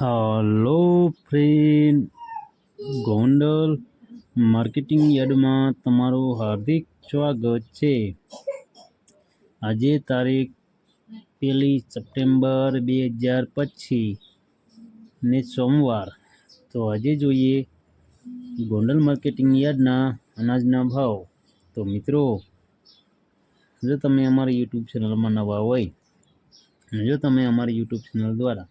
Hello friend Gondal marketing યાર્ડમાં તમારું હાર્દિક સ્વાગત છે. આજે તારીખ પહેલી સપ્ટેમ્બર બે હજાર પચીસ ને સોમવાર. તો આજે જોઈએ ગોંડલ માર્કેટિંગ યાર્ડના અનાજના ભાવ. તો મિત્રો, જો તમે અમારી યુટ્યુબ ચેનલમાં નવા હોય જો તમે અમારી યુટ્યુબ ચેનલ દ્વારા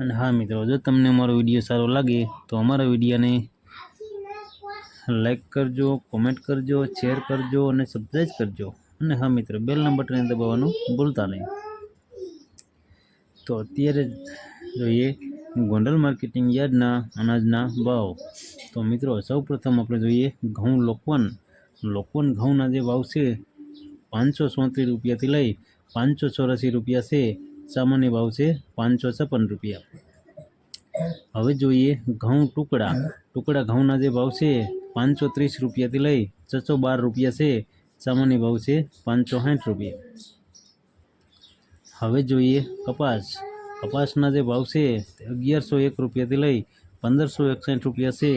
અને હા મિત્રો, જો તમને અમારો વીડિયો સારો લાગે, તો અમારા વિડીયોને લાઈક કરજો કોમેન્ટ કરજો શેર કરજો અને સબસ્ક્રાઈબ કરજો. અને હા મિત્રો બેલના બટનને દબાવવાનું ભૂલતા નહીં. તો અત્યારે જોઈએ ગોંડલ માર્કેટિંગ યાર્ડના અનાજના ભાવ. તો મિત્રો, સૌપ્રથમ આપણે જોઈએ ઘઉં લોકવન. લોકવન ઘઉંના જે ભાવ છે, પાંચસો રૂપિયાથી લઈ પાંચસો ચોરાસી રૂપિયા છે. સામાન્ય ભાવ છે પાંચસો છપ્પન રૂપિયા. હવે જોઈએ ઘઉં ટુકડા. ટુકડા ઘઉંના જે ભાવ છે પાંચસો ત્રીસ રૂપિયાથી લઈ છસો બાર રૂપિયા છે. સામાન્ય ભાવ છે પાંચસો સાઠ રૂપિયા. હવે જોઈએ કપાસ. કપાસના જે ભાવ છે અગિયારસો એક રૂપિયાથી લઈ પંદરસો એકસઠ રૂપિયા છે.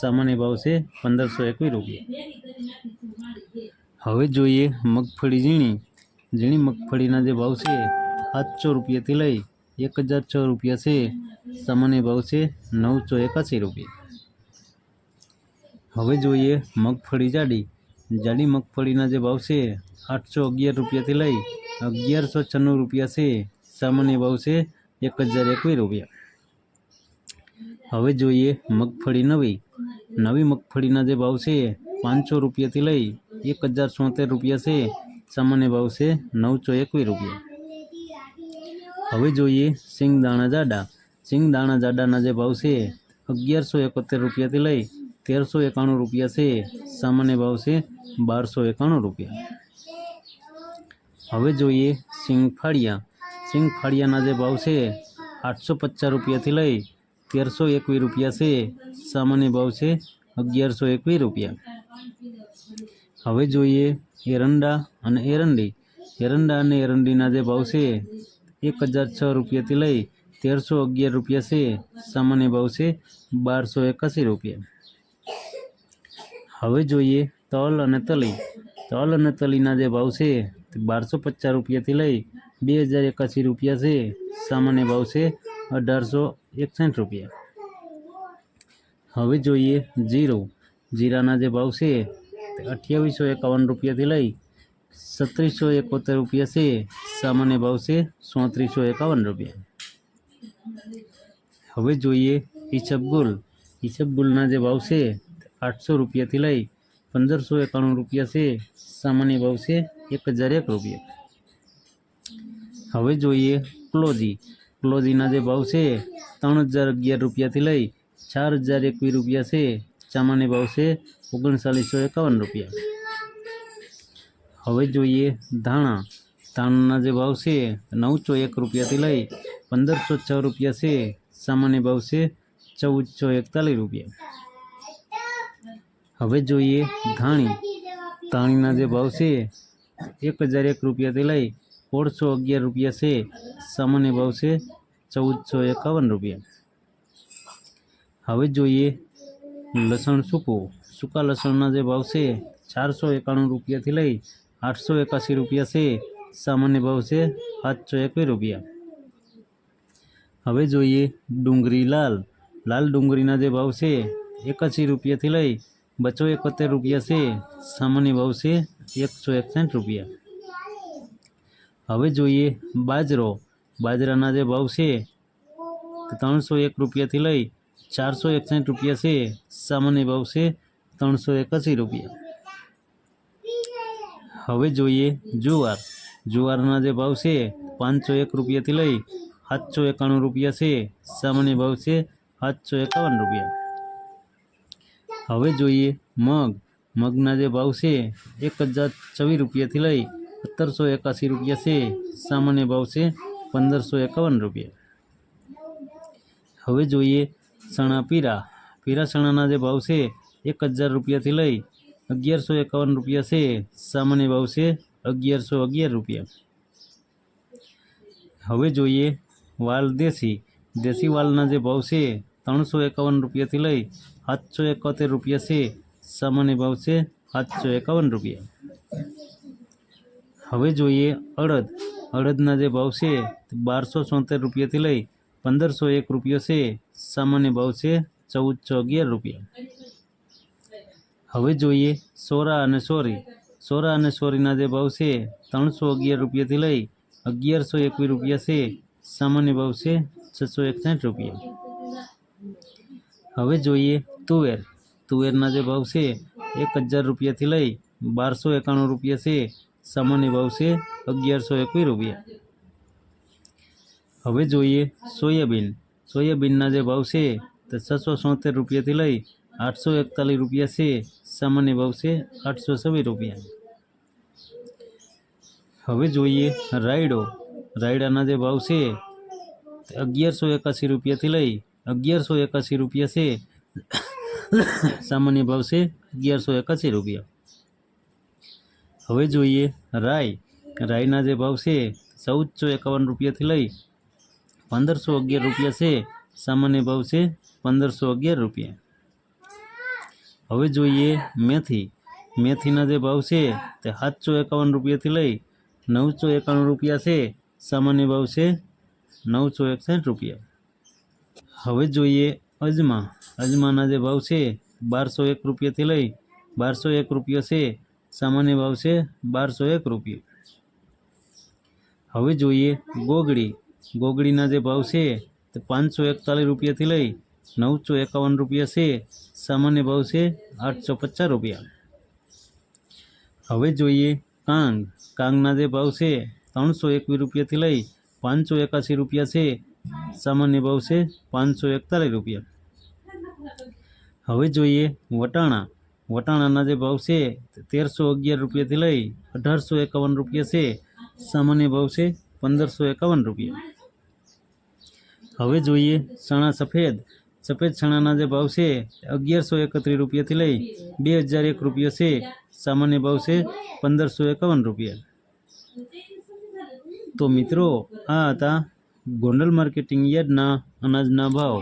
સામાન્ય ભાવ છે પંદરસો એકવીસ રૂપિયા. હવે જોઈએ મગફળી ઝીણી. ઝીણી મગફળીના જે ભાવ છે સાતસો રૂપિયાથી લઈ એક હજાર છ રૂપિયા છે સામાન્ય ભાવ છે નવસો એકાસી રૂપિયા હવે જોઈએ મગફળી જાડી જાડી મગફળીના જે ભાવ છે આઠસો અગિયાર રૂપિયાથી લઈ અગિયારસો છન્નું રૂપિયા છે સામાન્ય ભાવ છે એક હજાર એકવીસ રૂપિયા હવે જોઈએ મગફળી નવી નવી મગફળીના જે ભાવ છે પાંચસો રૂપિયાથી લઈ એક હજાર સોતેર રૂપિયા છે સામાન્ય ભાવ છે નવસો એકવીસ રૂપિયા હવે જોઈએ સિંગ દાણા જાડા. સિંગ દાણા જાડાના જે ભાવ છે, અગિયારસો એકોતેર રૂપિયાથી લઈ તેરસો એકાણું રૂપિયા છે. સામાન્ય ભાવ છે બારસો એકાણું રૂપિયા. હવે જોઈએ સિંગ ફાળિયા સિંગ ફાળિયાના જે ભાવ છે, આઠસો પચાસ રૂપિયાથી લઈ તેરસો એકવીસ રૂપિયા છે. સામાન્ય ભાવ છે અગિયારસો એકવીસ રૂપિયા. હવે જોઈએ એરંડા અને એરંડી. એરંડા અને એરંડીના જે ભાવ છે એક હજાર છ રૂપિયાથી લઈ તેરસો અગિયાર રૂપિયા છે. સામાન્ય ભાવ છે બારસો એકાસી રૂપિયા. હવે જોઈએ તલ અને તલી. તલ અને તલીના જે ભાવ છે તે બારસો પચાસ રૂપિયાથી લઈ બે હજાર એકાસી રૂપિયા છે. સામાન્ય ભાવ છે અઢારસો એકસઠ રૂપિયા. હવે જોઈએ જીરું. જીરાના જે ભાવ છે તે અઠ્યાવીસો એકાવન રૂપિયાથી લઈ સત્રીસો એકોતેર રૂપિયા છે સામાન્ય ભાવ છે સોત્રીસો એકાવન રૂપિયા હવે જોઈએ ઈસબગુલ ઈસબગુલના જે ભાવ છે તે આઠસો રૂપિયાથી લઈ પંદરસો એકાણું રૂપિયા છે સામાન્ય ભાવ છે એક હજાર એક રૂપિયા હવે જોઈએ ક્લોજી ક્લોજીના જે ભાવ છે ત્રણ હજાર અગિયાર રૂપિયાથી લઈ ચાર હજાર એકવીસ રૂપિયા છે સામાન્ય ભાવ છે ઓગણચાલીસો એકાવન રૂપિયા હવે જોઈએ ધાણા. ધાણાના જે ભાવ છે, નવસો એક રૂપિયાથી લઈ પંદરસો છ રૂપિયા છે. સામાન્ય ભાવ છે, ચૌદસો એકતાલીસ રૂપિયા. હવે જોઈએ ધાણી. ધાણીના જે ભાવ છે, એક હજાર એક રૂપિયાથી લઈ સોળસો અગિયાર રૂપિયા છે. સામાન્ય ભાવ છે, ચૌદસો એકાવન રૂપિયા. હવે જોઈએ લસણ સૂકું. સૂકા લસણના જે ભાવ છે, ચારસો એકાણું રૂપિયાથી લઈ આઠસો એકાસી રૂપિયા છે સામાન્ય ભાવ છે સાતસો એકવીસ રૂપિયા હવે જોઈએ ડુંગળી લાલ લાલ ડુંગળીના જે ભાવ છે એકાસી રૂપિયાથી લઈ બસો એકોતેર રૂપિયા છે સામાન્ય ભાવ છે એકસો એકસઠ રૂપિયા હવે જોઈએ બાજરો બાજરાના જે ભાવ છે તે ત્રણસો એક રૂપિયાથી લઈ ચારસો એકસઠ રૂપિયા છે સામાન્ય ભાવ છે ત્રણસો એકાસી રૂપિયા હવે જોઈએ જુવાર. જુવારના જે ભાવ છે, પાંચસો એક રૂપિયાથી લઈ સાતસો એકાણું રૂપિયા છે. સામાન્ય ભાવ છે, સાતસો એકાવન રૂપિયા. હવે જોઈએ મગ. મગના જે ભાવ છે, એક હજાર છવ્વીસ રૂપિયાથી લઈ સત્તરસો એકાસી રૂપિયા છે. સામાન્ય ભાવ છે, પંદરસો એકાવન રૂપિયા. હવે જોઈએ ચણા પીરા. પીરા ચણાના જે ભાવ છે, એક હજાર રૂપિયાથી લઈ અગિયારસો એકાવન રૂપિયા છે સામાન્ય ભાવ છે અગિયારસો અગિયાર રૂપિયા હવે જોઈએ વાલ દેશી દેશી વાલના જે ભાવ છે ત્રણસો એકાવન રૂપિયાથી લઈ સાતસો એકોતેર રૂપિયા છે સામાન્ય ભાવ છે સાતસો એકાવન રૂપિયા હવે જોઈએ અડદ અડદના જે ભાવ છે તે બારસો છોતેર રૂપિયાથી લઈ પંદરસો એક રૂપિયો છે સામાન્ય ભાવ છે ચૌદસો અગિયાર રૂપિયા હવે જોઈએ સોરા અને સોરી. સોરા અને સોરીના જે ભાવ છે, ત્રણસો અગિયાર રૂપિયાથી લઈ અગિયારસો એકવીસ રૂપિયા છે. સામાન્ય ભાવ છે છસો એકસાઠ રૂપિયા. હવે જોઈએ તુવેર. તુવેરના જે ભાવ છે, એક હજાર રૂપિયાથી લઈ બારસો એકાણું રૂપિયા છે. સામાન્ય ભાવ છે અગિયારસો એકવીસ રૂપિયા. હવે જોઈએ સોયાબીન. સોયાબીનના જે ભાવ છે, તે છસો સોતેર રૂપિયાથી લઈ આઠસો એકતાલીસ રૂપિયા છે સામાન્ય ભાવ છે આઠસો છવ્વીસ રૂપિયા હવે જોઈએ રાયડો રાયડાના જે ભાવ છે તે અગિયારસો એકાસી રૂપિયાથી લઈ અગિયારસો એકાસી રૂપિયા છે સામાન્ય ભાવ છે અગિયારસો એકાસી રૂપિયા હવે જોઈએ રાઈ રાઈના જે ભાવ છે ચૌદસો એકાવન રૂપિયાથી લઈ પંદરસો અગિયાર રૂપિયા છે સામાન્ય ભાવ છે પંદરસો અગિયાર રૂપિયા હવે જોઈએ મેથી. મેથીના જે ભાવ છે તે સાતસો એકાવન રૂપિયાથી લઈ નવસો એકાણું રૂપિયા છે. સામાન્ય ભાવ છે નવસો એકસઠ રૂપિયા. હવે જોઈએ અજમા. અજમાના જે ભાવ છે બારસો એક રૂપિયાથી લઈ બારસો એક રૂપિયા છે. સામાન્ય ભાવ છે બારસો એક રૂપિયા. હવે જોઈએ ગોગડી. ગોગડીના જે ભાવ છે તે પાંચસો એકતાલીસ રૂપિયાથી લઈ નવસો એકાવન રૂપિયા છે, સામાન્ય ભાવ છે આઠસો પચાસ રૂપિયા. હવે જોઈએ કાંગ. કાંગના જે ભાવ છે ત્રણસો એકવીસ રૂપિયાથી લઈ પાંચસો એકાસી રૂપિયા છે, સામાન્ય ભાવ છે પાંચસો એકતાલીસ રૂપિયા. હવે જોઈએ વટાણા. વટાણાના જે ભાવ છે તેરસો અગિયાર રૂપિયાથી લઈ અઢારસો એકાવન રૂપિયા છે, સામાન્ય ભાવ છે પંદરસો એકાવન રૂપિયા. હવે જોઈએ ચણા સફેદ. સફેદ ચણાના જે ભાવ છે અગિયારસો એકત્રીસ રૂપિયાથી લઈ બે હજાર એક રૂપિયા છે. સામાન્ય ભાવ છે પંદરસો એકાવન રૂપિયા. તો મિત્રો, આ હતા ગોંડલ માર્કેટિંગ યાર્ડના અનાજના ભાવ.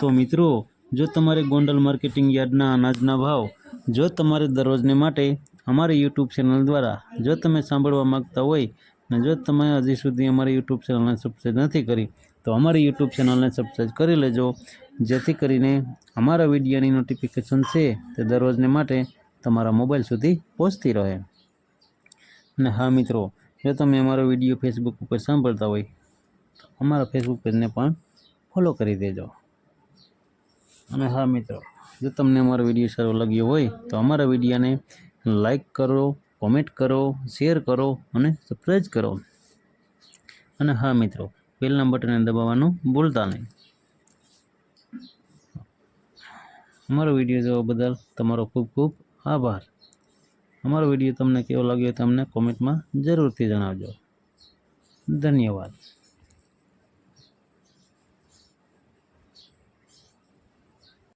તો મિત્રો, જો તમારે ગોંડલ માર્કેટિંગ યાર્ડના અનાજના ભાવ, જો તમારે દરરોજને માટે અમારી યુટ્યુબ ચેનલ દ્વારા, જો તમે સાંભળવા માગતા હોય અને જો તમે હજી સુધી અમારી યુટ્યુબ ચેનલને સબસ્ક્રાઈબ નથી કરી, તો અમારી યુટ્યુબ ચેનલને સબસ્ક્રાઈબ કરી લેજો. જેથી કરીને અમારા વિડીયોની નોટિફિકેશન છે તે દરરોજને માટે તમારા મોબાઈલ સુધી પહોંચતી રહે. અને હા મિત્રો, જો તમે અમારો વીડિયો ફેસબુક ઉપર સાંભળતા હોય, તો અમારા ફેસબુક પેજને પણ ફોલો કરી દેજો. અને હા મિત્રો, જો તમને અમારો વીડિયો સારો લાગ્યો હોય, તો અમારા વિડીયોને લાઈક કરો કોમેન્ટ કરો શેર કરો અને સબસ્ક્રાઈબ કરો. અને હા મિત્રો બેલના બટનને દબાવવાનું ભૂલતા નહીં. અમારો વીડિયો જોવા બદલ તમારો ખૂબ ખૂબ આભાર. અમારો વીડિયો તમને કેવો લાગ્યો તમને કોમેન્ટમાં જરૂરથી જણાવજો. ધન્યવાદ.